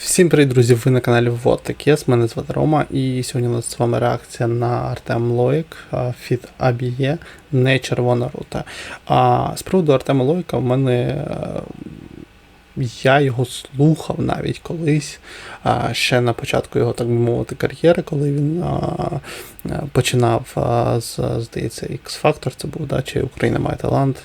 Всім привіт, друзі! Ви на каналі Вот Такес, мене звати Рома, і сьогодні у нас з вами реакція на Артем Лоїк Фіт Абіє, не червона рута. А з приводу Артема Лоїка в мене. е, Я його слухав навіть колись, ще на початку його, так би мовити, кар'єри, коли він а, починав з, здається, X-Factor це був, да, чи Україна має талант.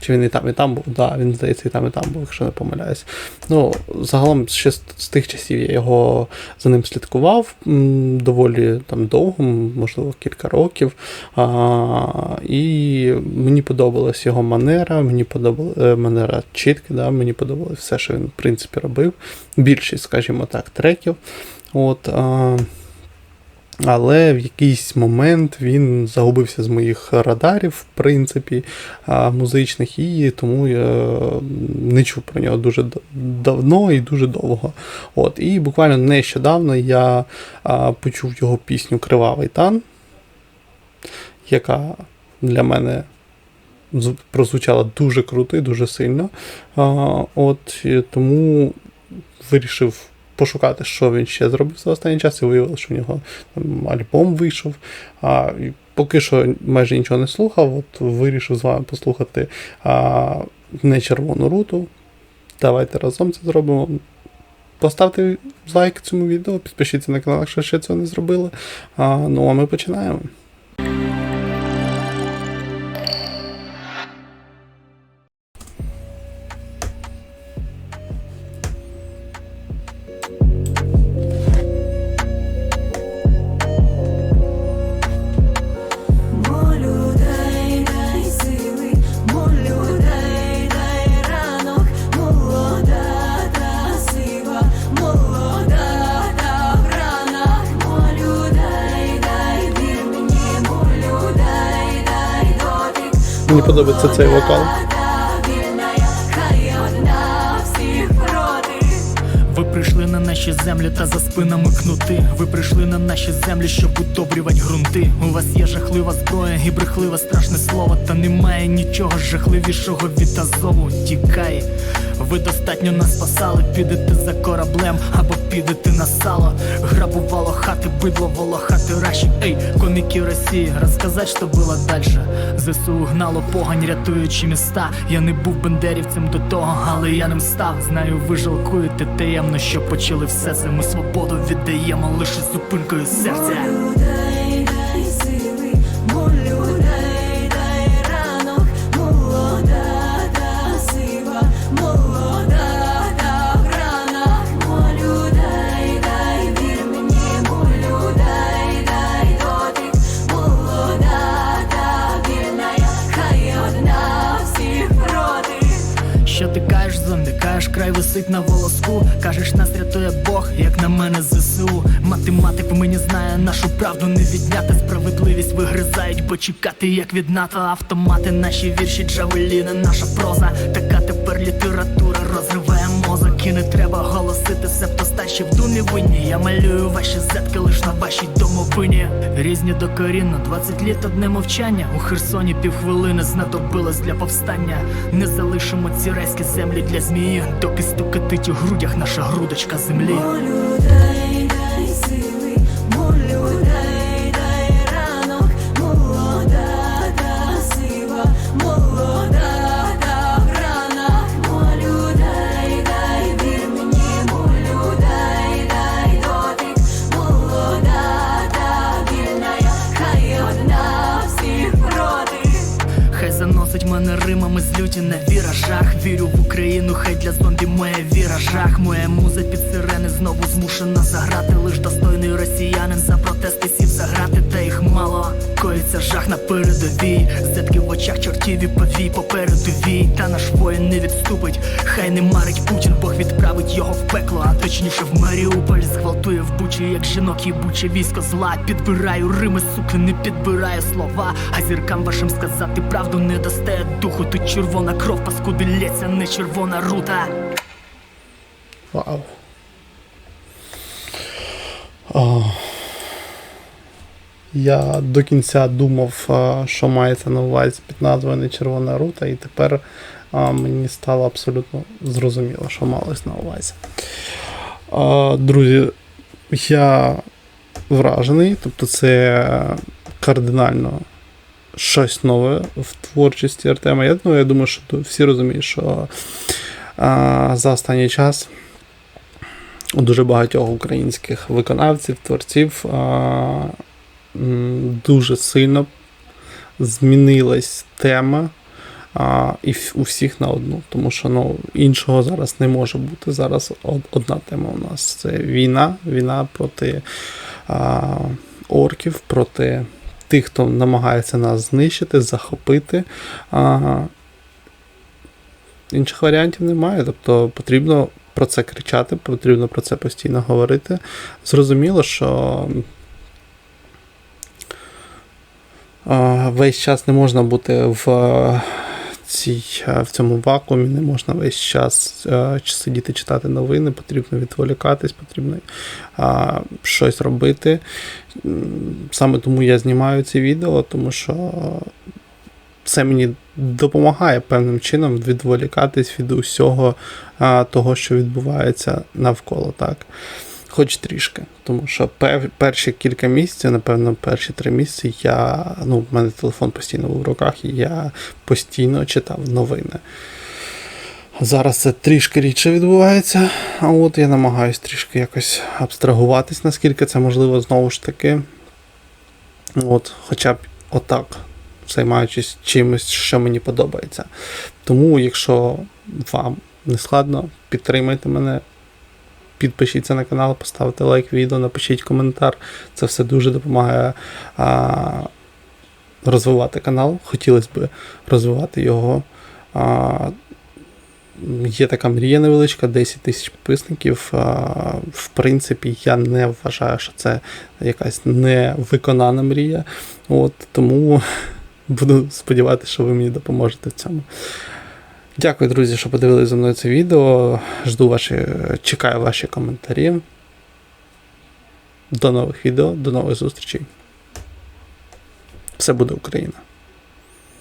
Чи він і там, і там був? Да, він, здається, і там, і там був, якщо не помиляюсь. Ну, загалом ще з, з тих часів я його за ним слідкував м, доволі там довго, можливо, кілька років. А, і мені подобалась його манера, мені подобалася манера чітки, да, мені подобалось все, що він, в принципі, робив. Більшість, скажімо так, треків. От, а, але в якийсь момент він загубився з моїх радарів, в принципі, музичних, і тому я не чув про нього дуже давно і дуже довго. От, і буквально нещодавно я почув його пісню Кривавий тан, яка для мене прозвучала дуже круто і дуже сильно. От, тому вирішив пошукати, що він ще зробив за останній час, і виявилося, що в нього там, альбом вийшов. А, і поки що майже нічого не слухав, от вирішив з вами послухати а, не червону руту. Давайте разом це зробимо. Поставте лайк цьому відео, підпишіться на канал, якщо ще цього не зробили. А, ну а ми починаємо. Мені подобається цей вокал. Ви прийшли на наші землі та за спинами кнути. Ви прийшли на наші землі, щоб удобрювати ґрунти. У вас є жахлива зброя і брехливе страшне слово. Та немає нічого жахливішого від Азову. Тікай. Ви достатньо нас спасали, підете за кораблем або підете на сало. Грабувало хати, бидло, волохати раші. Ей, коміки Росії, розказать, що було дальше. ЗСУ гнало погань, рятуючи міста. Я не був бендерівцем до того, але я ним став. Знаю, ви жалкуєте таємно, що почали все це. Ми свободу віддаємо лише зупинкою серця. Висить на волоску. Кажеш, нас рятує Бог, як на мене ЗСУ. Математик мені знає, нашу правду не відняти. Справедливість вигризають, бо чекати, як від НАТО. Автомати, наші вірші, джавеліни, наша проза. Така тепер література розриває старші в думі винні. Я малюю ваші зетки лиш на вашій домовині. Різні докорінно, 20 літ одне мовчання. У Херсоні півхвилини знадобилось для повстання. Не залишимо ці райські землі для змії, доки стукатить у грудях наша грудочка землі. Мене римами злюті на віражах. Вірю в Україну, хай для зомбі моя віра жах. Моя муза під сирени знову змушена заграти. Лиш достойний росіянин за протести сів заграти, та їх мало. Коїться жах на передовій. Зетки в очах чортів і повій попереду вій. Та наш воїн не відступить. Хай не марить Путін, Бог відправить його в пекло, а точніше в Маріуполь зґвалтує в бучі, як жінок їбуче військо зла. Підбираю рими, суки, не підбираю слова. А зіркам вашим сказати правду не дасте духу. Тут червона кров, паскуди лється, не червона рута. Вау. О. Я до кінця думав, що мається на увазі під назвою не червона рута, і тепер мені стало абсолютно зрозуміло, що малось на увазі. Друзі, я вражений, тобто це кардинально щось нове в творчості Артема. Я, ну, я думаю, що всі розуміють, що за останній час у дуже багатьох українських виконавців, творців дуже сильно змінилась тема. А, і у всіх на одну, тому що ну, іншого зараз не може бути. Зараз одна тема у нас це війна, війна проти а, орків, проти тих, хто намагається нас знищити, захопити. А, інших варіантів немає. Тобто потрібно про це кричати, потрібно про це постійно говорити. Зрозуміло, що а, весь час не можна бути в е, цій, е, в цьому вакуумі, не можна весь час е, сидіти читати новини, потрібно відволікатись, потрібно щось робити. Саме тому я знімаю ці відео, тому що це мені допомагає певним чином відволікатись від усього того, що відбувається навколо, так. Хоч трішки. Тому що пер, перші кілька місяців, напевно, перші три місяці я. Ну, в мене телефон постійно був в руках, і я постійно читав новини. Зараз це трішки рідше відбувається, а от я намагаюсь трішки якось абстрагуватись, наскільки це можливо знову ж таки. От, хоча б отак, займаючись чимось, що мені подобається. Тому, якщо вам не складно, підтримайте мене, підпишіться на канал, поставте лайк відео, напишіть коментар. Це все дуже допомагає а, розвивати канал. Хотілося б розвивати його. А, Є така мрія невеличка, 10 тисяч підписників. В принципі, я не вважаю, що це якась невиконана мрія. От, тому буду сподіватися, що ви мені допоможете в цьому. Дякую, друзі, що подивилися за мною це відео. Жду ваші, чекаю ваші коментарі. До нових відео, до нових зустрічей. Все буде Україна!